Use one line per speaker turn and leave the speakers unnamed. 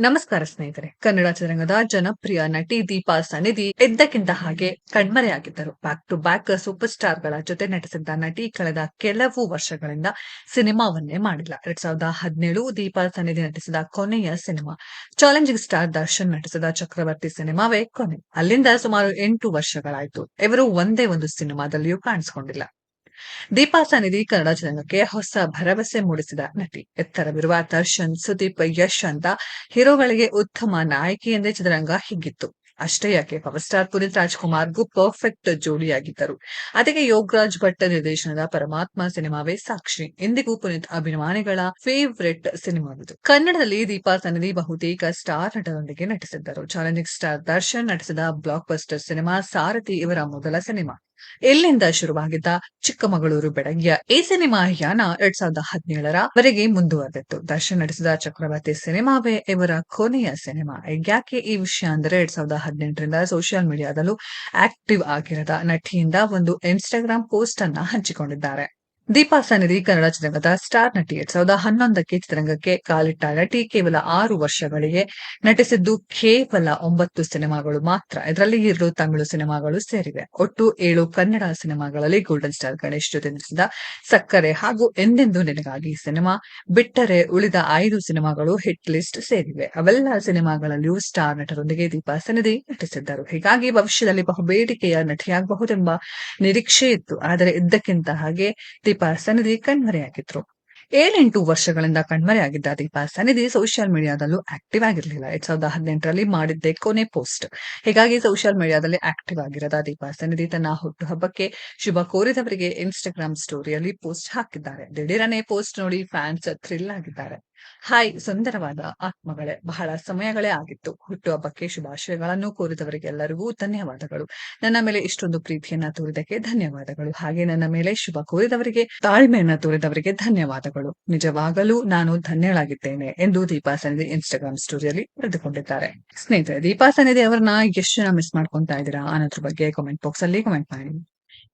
ನಮಸ್ಕಾರ ಸ್ನೇಹಿತರೆ. ಕನ್ನಡ ಚಿತ್ರರಂಗದ ಜನಪ್ರಿಯ ನಟಿ ದೀಪಾ ಸನ್ನಿಧಿ ಎದ್ದಕ್ಕಿಂತ ಹಾಗೆ ಕಣ್ಮರೆಯಾಗಿದ್ದರು. ಬ್ಯಾಕ್ ಟು ಬ್ಯಾಕ್ ಸೂಪರ್ ಸ್ಟಾರ್ಗಳ ಜೊತೆ ನಟಿಸಿದ್ದ ನಟಿ ಕಳೆದ ಕೆಲವು ವರ್ಷಗಳಿಂದ ಸಿನಿಮಾವನ್ನೇ ಮಾಡಿಲ್ಲ. ಎರಡ್ ಸಾವಿರದ ಹದಿನೇಳು ದೀಪಾ ಸನ್ನಿಧಿ ನಟಿಸಿದ ಕೊನೆಯ ಸಿನಿಮಾ. ಚಾಲೆಂಜಿಂಗ್ ಸ್ಟಾರ್ ದರ್ಶನ್ ನಟಿಸಿದ ಚಕ್ರವರ್ತಿ ಸಿನಿಮಾವೇ ಕೊನೆ. ಅಲ್ಲಿಂದ ಸುಮಾರು ಎಂಟು ವರ್ಷಗಳಾಯಿತು. ಇವರು ಒಂದೇ ಒಂದು ಸಿನಿಮಾದಲ್ಲಿಯೂ ಕಾಣಿಸಿಕೊಂಡಿಲ್ಲ. ದೀಪಾ ಸನ್ನಿಧಿ ಕನ್ನಡ ಚಿತ್ರರಂಗಕ್ಕೆ ಹೊಸ ಭರವಸೆ ಮೂಡಿಸಿದ ನಟಿ. ಎತ್ತರವಿರುವ ದರ್ಶನ್, ಸುದೀಪ್, ಯಶ್ ಅಂತ ಹೀರೋಗಳಿಗೆ ಉತ್ತಮ ನಾಯಕಿ ಎಂದೇ ಚಿತ್ರರಂಗ ಹಿಗ್ಗಿತ್ತು ಅಷ್ಟೇ ಯಾಕೆ, ಪವರ್ ಸ್ಟಾರ್ ಪುನೀತ್ ರಾಜ್ಕುಮಾರ್ಗೂ ಪರ್ಫೆಕ್ಟ್ ಜೋಡಿಯಾಗಿದ್ದರು. ಅದಕ್ಕೆ ಯೋಗರಾಜ್ ಭಟ್ ನಿರ್ದೇಶನದ ಪರಮಾತ್ಮ ಸಿನಿಮಾವೇ ಸಾಕ್ಷಿ. ಇಂದಿಗೂ ಪುನೀತ್ ಅಭಿಮಾನಿಗಳ ಫೇವ್ರೆಟ್ ಸಿನಿಮಾವಿದು. ಕನ್ನಡದಲ್ಲಿ ದೀಪಾ ಸನ್ನಿಧಿ ಬಹುತೇಕ ಸ್ಟಾರ್ ನಟರೊಂದಿಗೆ ನಟಿಸಿದ್ದರು. ಚಾಲೆಂಜಿಂಗ್ ಸ್ಟಾರ್ ದರ್ಶನ್ ನಟಿಸಿದ ಬ್ಲಾಕ್ ಬಸ್ಟರ್ ಸಿನಿಮಾ ಸಾರಥಿ ಇವರ ಮೊದಲ ಸಿನಿಮಾ. ಇಲ್ಲಿಂದ ಶುರುವಾಗಿದ್ದ ಚಿಕ್ಕಮಗಳೂರು ಬೆಡಗಿಯ? ಈ ಸಿನಿಮಾ ಯಾನ ಎರಡ್ ಸಾವಿರದ ಹದಿನೇಳರ ವರೆಗೆ ಮುಂದುವರೆದಿತ್ತು. ದರ್ಶನ್ ನಡೆಸಿದ ಚಕ್ರವರ್ತಿ ಸಿನಿಮಾವೇ ಇವರ ಕೊನೆಯ ಸಿನಿಮಾ. ಯಾಕೆ ಈ ವಿಷಯ ಅಂದ್ರೆ ಎರಡ್ ಸಾವಿರದ ಹದಿನೆಂಟರಿಂದ ಸೋಷಿಯಲ್ ಮೀಡಿಯಾದಲ್ಲೂ ಆಕ್ಟಿವ್ ಆಗಿರದ ನಟಿಯಿಂದ ಒಂದು ಇನ್ಸ್ಟಾಗ್ರಾಮ್ ಪೋಸ್ಟ್ ಅನ್ನ ಹಂಚಿಕೊಂಡಿದ್ದಾರೆ. ದೀಪಾ ಸನ್ನಿಧಿ ಕನ್ನಡ ಚಿತ್ರರಂಗದ ಸ್ಟಾರ್ ನಟಿ ಎರಡ್ ಸಾವಿರದ ಹನ್ನೊಂದಕ್ಕೆ ಚಿತ್ರರಂಗಕ್ಕೆ ಕಾಲಿಟ್ಟ ನಟಿ ಕೇವಲ ಆರು ವರ್ಷಗಳಿಗೆ ನಟಿಸಿದ್ದು ಕೇವಲ ಒಂಬತ್ತು ಸಿನಿಮಾಗಳು ಮಾತ್ರ. ಇದರಲ್ಲಿ ಎರಡು ತಮಿಳು ಸಿನಿಮಾಗಳು ಸೇರಿವೆ. ಒಟ್ಟು ಏಳು ಕನ್ನಡ ಸಿನಿಮಾಗಳಲ್ಲಿ ಗೋಲ್ಡನ್ ಸ್ಟಾರ್ ಗಣೇಶ್ ಜೊತೆ ನಟಿಸಿದ ಸಕ್ಕರೆ ಹಾಗೂ ಎಂದೆಂದು ನಿನಗಾಗಿ ಸಿನಿಮಾ ಬಿಟ್ಟರೆ ಉಳಿದ ಐದು ಸಿನಿಮಾಗಳು ಹಿಟ್ ಲಿಸ್ಟ್ ಸೇರಿವೆ. ಅವೆಲ್ಲ ಸಿನಿಮಾಗಳಲ್ಲಿಯೂ ಸ್ಟಾರ್ ನಟರೊಂದಿಗೆ ದೀಪಾ ಸನ್ನಿಧಿ ನಟಿಸಿದ್ದರು. ಹೀಗಾಗಿ ಭವಿಷ್ಯದಲ್ಲಿ ಬಹುಬೇಡಿಕೆಯ ನಟಿಯಾಗಬಹುದೆಂಬ ನಿರೀಕ್ಷೆ ಇತ್ತು. ಆದರೆ ಇದ್ದಕ್ಕಿಂತ ಹಾಗೆ ದೀಪಾ ಸನ್ನಿಧಿ ಕಣ್ಮರೆಯಾಗಿದ್ರು ಏಳೆಂಟು ವರ್ಷಗಳಿಂದ ಕಣ್ಮರೆಯಾಗಿದ್ದ ದೀಪಾ ಸನ್ನಿಧಿ ಸೋಷಿಯಲ್ ಮೀಡಿಯಾದಲ್ಲೂ ಆಕ್ಟಿವ್ ಆಗಿರಲಿಲ್ಲ. ಎರಡ್ ಸಾವಿರದ ಹದಿನೆಂಟರಲ್ಲಿ ಮಾಡಿದ್ದೆ ಕೊನೆ ಪೋಸ್ಟ್ ಹೀಗಾಗಿ ಸೋಷಿಯಲ್ ಮೀಡಿಯಾದಲ್ಲಿ ಆಕ್ಟಿವ್ ಆಗಿರದ ದೀಪಾ ಸನ್ನಿಧಿ ತನ್ನ ಹುಟ್ಟುಹಬ್ಬಕ್ಕೆ ಶುಭ ಕೋರಿದವರಿಗೆ ಇನ್ಸ್ಟಾಗ್ರಾಮ್ ಸ್ಟೋರಿಯಲ್ಲಿ ಪೋಸ್ಟ್ ಹಾಕಿದ್ದಾರೆ. ದಿಢೀರನೆ ಪೋಸ್ಟ್ ನೋಡಿ ಫ್ಯಾನ್ಸ್ ಥ್ರಿಲ್ ಆಗಿದ್ದಾರೆ. ಹಾಯ್, ಸುಂದರವಾದ ಆತ್ಮಗಳೇ. ಬಹಳ ಸಮಯಗಳೇ ಆಗಿತ್ತು. ಹುಟ್ಟುಹಬ್ಬಕ್ಕೆ ಶುಭಾಶಯಗಳನ್ನು ಕೋರಿದವರಿಗೆಲ್ಲರಿಗೂ ಧನ್ಯವಾದಗಳು. ನನ್ನ ಮೇಲೆ ಇಷ್ಟೊಂದು ಪ್ರೀತಿಯನ್ನ ತೋರಿದಕ್ಕೆ ಧನ್ಯವಾದಗಳು. ಹಾಗೆ ನನ್ನ ಮೇಲೆ ಶುಭ ಕೋರಿದವರಿಗೆ, ತಾಳ್ಮೆಯನ್ನ ತೋರಿದವರಿಗೆ ಧನ್ಯವಾದಗಳು. ನಿಜವಾಗಲೂ ನಾನು ಧನ್ಯಳಾಗಿದ್ದೇನೆ ಎಂದು ದೀಪಾ ಸನ್ನಿಧಿ ಇನ್ಸ್ಟಾಗ್ರಾಮ್ ಸ್ಟೋರಿಯಲ್ಲಿ ಬರೆದುಕೊಂಡಿದ್ದಾರೆ. ಸ್ನೇಹಿತರೆ ದೀಪಾ ಸನ್ನಿಧಿ ಅವರನ್ನ ಎಷ್ಟು ಜನ ಮಿಸ್ ಮಾಡ್ಕೊಂತಾ ಇದ್ದೀರಾ? ಅನ್ನೋದ್ರ ಬಗ್ಗೆ ಕಾಮೆಂಟ್ ಬಾಕ್ಸ್ ಅಲ್ಲಿ ಕಮೆಂಟ್ ಮಾಡಿ.